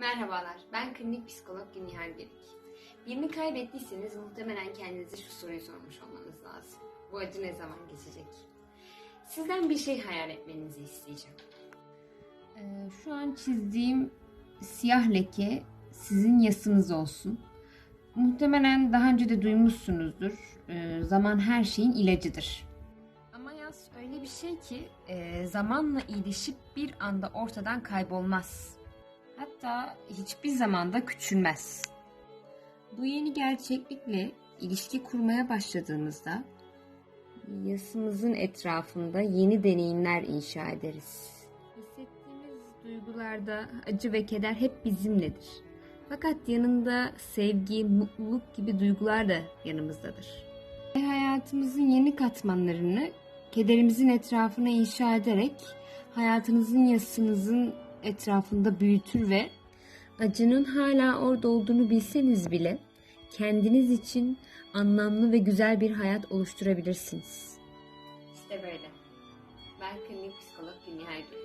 Merhabalar, ben klinik psikolog Nihal Gelik. Birini kaybettiyseniz muhtemelen kendinize şu soruyu sormuş olmanız lazım. Bu acı ne zaman geçecek? Sizden bir şey hayal etmenizi isteyeceğim. Ee, şu an çizdiğim siyah leke sizin yasınız olsun. Muhtemelen daha önce de duymuşsunuzdur. Ee, zaman her şeyin ilacıdır. Ama yaz öyle bir şey ki e, zamanla iyileşip bir anda ortadan kaybolmaz. Hatta hiçbir zamanda küçülmez. Bu yeni gerçeklikle ilişki kurmaya başladığımızda yasımızın etrafında yeni deneyimler inşa ederiz. Hissettiğimiz duygularda acı ve keder hep bizimledir. Fakat yanında sevgi, mutluluk gibi duygular da yanımızdadır. Ve hayatımızın yeni katmanlarını kederimizin etrafına inşa ederek hayatınızın yasınızın etrafında büyütür ve acının hala orada olduğunu bilseniz bile kendiniz için anlamlı ve güzel bir hayat oluşturabilirsiniz. İşte böyle. Ben klinik psikolog Dünya Gül.